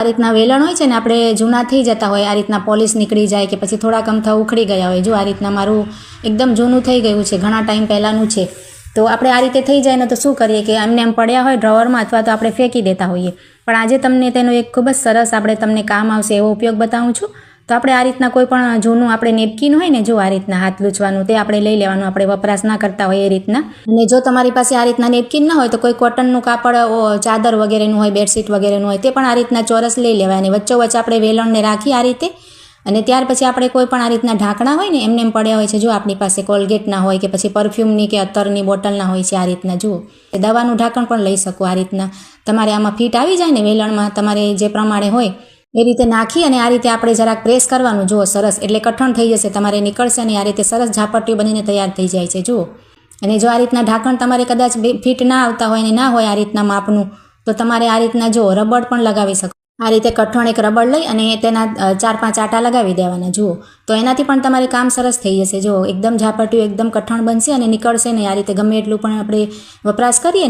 આ રીતના વેલણ હોય છે ને આપણે જૂના થઈ જતા હોય, આ રીતના પોલિશ નીકળી જાય કે પછી થોડાક અમથા ઉખડી ગયા હોય. જો આ રીતના મારું એકદમ જૂનું થઈ ગયું છે, ઘણા ટાઈમ પહેલાંનું છે. તો આપણે આ રીતે થઈ જાય ને તો શું કરીએ કે એમને એમ પડ્યા હોય ડ્રોવરમાં અથવા તો આપણે ફેંકી દેતા હોઈએ. પણ આજે તમને તેનો એક ખૂબ જ સરસ આપણે તમને કામ આવશે એવો ઉપયોગ બતાવું છું. તો આપણે આ રીતના કોઈ પણ જૂનું આપણે નેપકિન હોય ને જો આ રીતના હાથ લૂછવાનું, તે આપણે લઈ લેવાનું, આપણે વપરાશ ના કરતા હોય એ રીતના. અને જો તમારી પાસે આ રીતના નેપકિન ના હોય તો કોઈ કોટનનું કાપડ ચાદર વગેરેનું હોય, બેડશીટ વગેરેનું હોય, તે પણ આ રીતના ચોરસ લઈ લેવાય. અને વચ્ચોવચ્ચ આપણે વેલણને રાખી આ રીતે. અને ત્યાર પછી આપણે કોઈ પણ આ રીતના ઢાંકણા હોય ને, એમને એમ પડ્યા હોય છે, જો આપણી પાસે કોલગેટના હોય કે પછી પરફ્યુમની કે અત્તરની બોટલના હોય છે આ રીતના, જુઓ. એ દવાનું ઢાંકણ પણ લઈ શકો આ રીતના. તમારે આમાં ફિટ આવી જાય ને વેલણમાં, તમારે જે પ્રમાણે હોય એ રીતે નાખી અને આ રીતે આપણે જરાક પ્રેસ કરવાનું. જુઓ, સરસ. એટલે કઠણ થઈ જશે. તમારે નીકળશે ને આ રીતે સરસ ઝાપટીઓ બનીને તૈયાર થઈ જાય છે. જુઓ. અને જો આ રીતના ઢાંકણ તમારે કદાચ ફિટ ના આવતા હોય અને ના હોય આ રીતના માપનું, તો તમારે આ રીતના જુઓ, રબડ પણ લગાવી શકો. આ રીતે કઠણ એક રબડ લઈ અને તેના ચાર પાંચ આટા લગાવી દેવાના. જુઓ. તો એનાથી પણ તમારે કામ સરસ થઈ જશે. જુઓ, એકદમ ઝાપટ્યું એકદમ કઠણ બનશે અને નીકળશે નહીં આ રીતે ગમે એટલું પણ આપણે વપરાશ કરીએ